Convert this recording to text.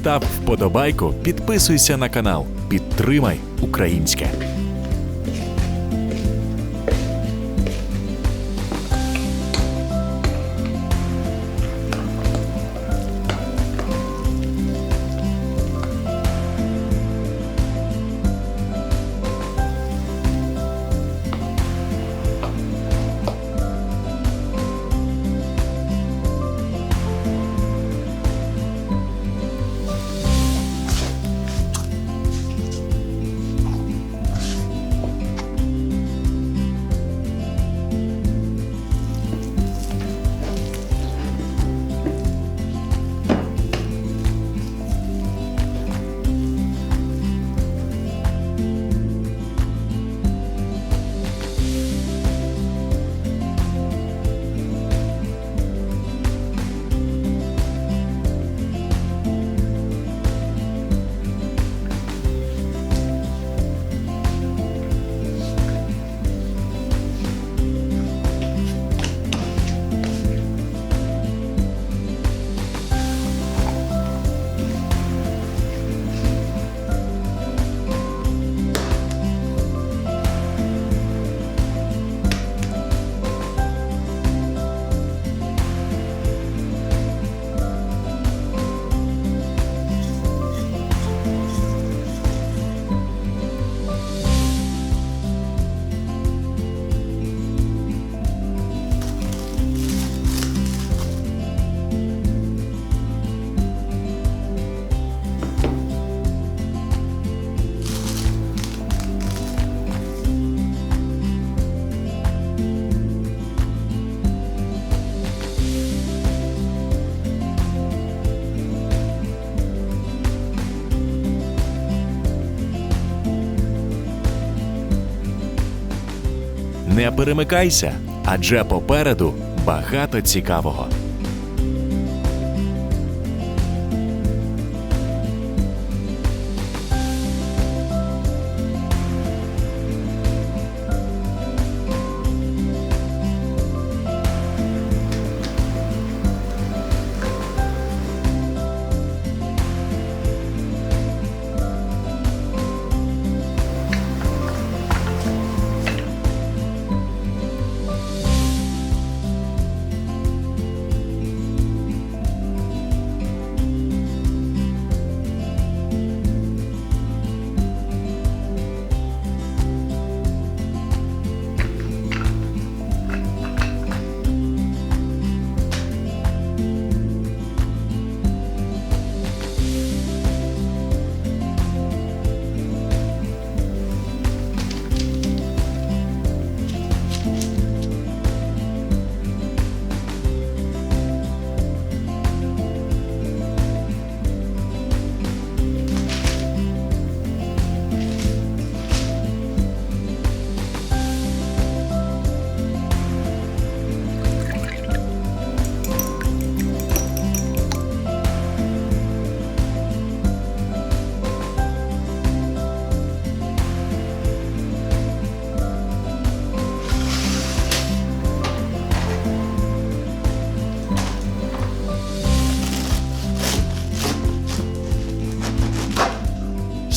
Став вподобайку, підписуйся на канал, підтримай українське. Не перемикайся, адже попереду багато цікавого.